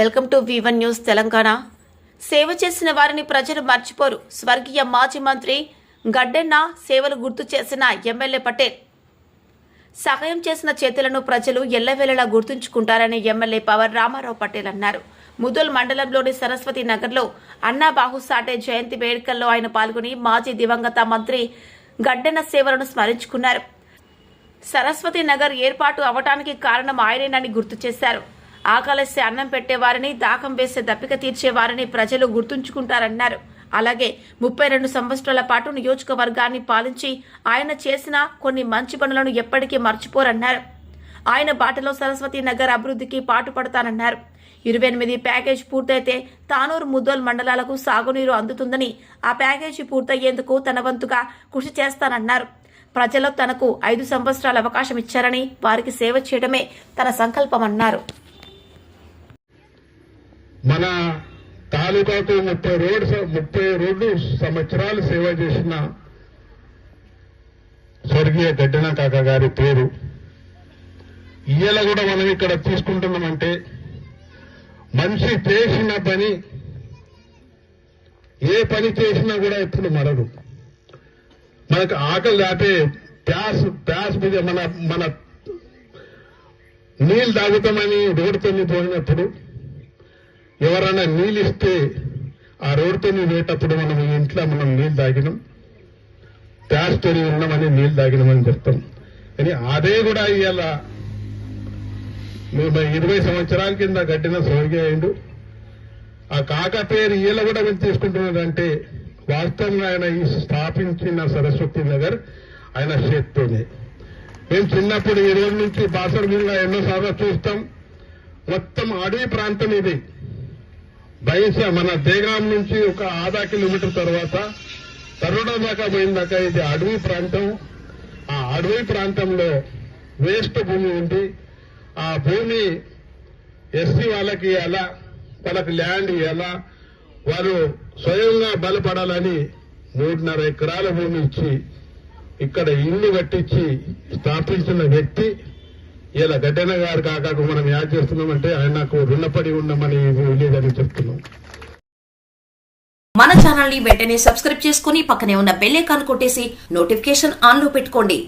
Welcome to వివన్ news Telangana. సేవ చేసిన వారిని ప్రజలు మర్చిపోరు. స్వర్గీయ మాజీ మంత్రి గడ్డెన్న సేవలు గుర్తు చేసిన ఎమ్మెల్యే పటేల్. సహాయం చేసిన చేతులను ప్రజలు ఎల్లవేళలా గుర్తుంచుకుంటారని ఎమ్మెల్యే పవర్ రామారావు పటేల్ అన్నారు. ముదోల్ మండలంలోని సరస్వతి నగర్లో అన్నా బాహు సాటే జయంతి వేడుకల్లో ఆయన పాల్గొని మాజీ దివంగత మంత్రి గడ్డెన్న సేవలను స్మరించుకున్నారు. సరస్వతి నగర్ ఏర్పాటు అవటానికి కారణం ఆయనేనని గుర్తు చేశారు. ఆకలిస్తే అన్నం పెట్టేవారిని దాహం వేస్తే దప్పిక తీర్చేవారిని ప్రజలు గుర్తుంచుకుంటారన్నారు. అలాగే ముప్పై రెండు సంవత్సరాల పాటు నియోజకవర్గాన్ని పాలించి ఆయన చేసిన కొన్ని మంచి పనులను ఎప్పటికీ మర్చిపోరన్నారు. ఆయన బాటలో సరస్వతి నగర్ అభివృద్ధికి పాటుపడతానన్నారు. ఇరవై ఎనిమిది ప్యాకేజ్ పూర్తయితే తానూరు ముద్దోల్ మండలాలకు సాగునీరు అందుతుందని ఆ ప్యాకేజీ పూర్తయ్యేందుకు తన వంతుగా కృషి చేస్తానన్నారు. ప్రజలు తనకు ఐదు సంవత్సరాల అవకాశం ఇచ్చారని వారికి సేవ చేయడమే తన సంకల్పమన్నారు. మన తాలూకాకు ముప్పై రోడ్ ముప్పై రోడ్లు సంవత్సరాలు సేవ చేసిన స్వర్గీయ గడ్డన కాక గారి పేరు. ఇయ్యల కూడా మనం ఇక్కడ తీసుకుంటున్నామంటే మనిషి చేసిన పని ఏ పని చేసినా కూడా ఎప్పుడు మరదు. మనకు ఆకలి దాటే ప్యాస్ ప్యాస్ మీద మన మన నీళ్ళు తాగుతామని రోడ్డుతో పోయినప్పుడు ఎవరైనా నీళ్ళు ఇస్తే ఆ రోడ్డుతో పోయేటప్పుడు మనం ఈ ఇంట్లో మనం నీళ్ళు తాగినాం. ప్యాస్తో ఉన్నామని నీళ్ళు తాగినామని చెప్తాం. కానీ అదే కూడా ఇవాళ మేము ఇరవై సంవత్సరాల కింద కట్టిన స్వర్గీయ అయిండు ఆ కాక పేరు ఈయన కూడా మేము తీసుకుంటున్నాడంటే వాస్తవంగా ఆయన ఈ స్థాపించిన సరస్వతి నగర్ ఆయన చేత్తోనే. మేము చిన్నప్పుడు ఈ రోజు నుంచి బాసరగుంగా ఎన్నోసార్లు చూస్తాం. మొత్తం అడవి ప్రాంతం ఇది. బయస మన దేగాం నుంచి ఒక ఆధా కిలోమీటర్ తర్వాత తరుణ దాకా పోయిందాక ఇది అడవి ప్రాంతం. ఆ అడవి ప్రాంతంలో వేస్ట్ భూమి ఉంది. ఆ భూమి ఎస్సీ వాళ్ళకి ఎలా వాళ్ళకి ల్యాండ్ ఎలా వారు స్వయంగా బలపడాలని మూడున్నర ఎకరాల భూమి ఇచ్చి ఇక్కడ ఇల్లు కట్టించి స్థాపించిన వ్యక్తి ఇలా గడ్డన గారు కాక మనం యాడ్ చేస్తున్నామంటే ఆయన నాకు రుణపడి ఉండమని లేదని చెప్తున్నాం. మన ఛానల్ని వెంటనే సబ్స్క్రైబ్ చేసుకుని పక్కనే ఉన్న బెల్ ఐకాన్ కొట్టేసి నోటిఫికేషన్ ఆన్లో పెట్టుకోండి.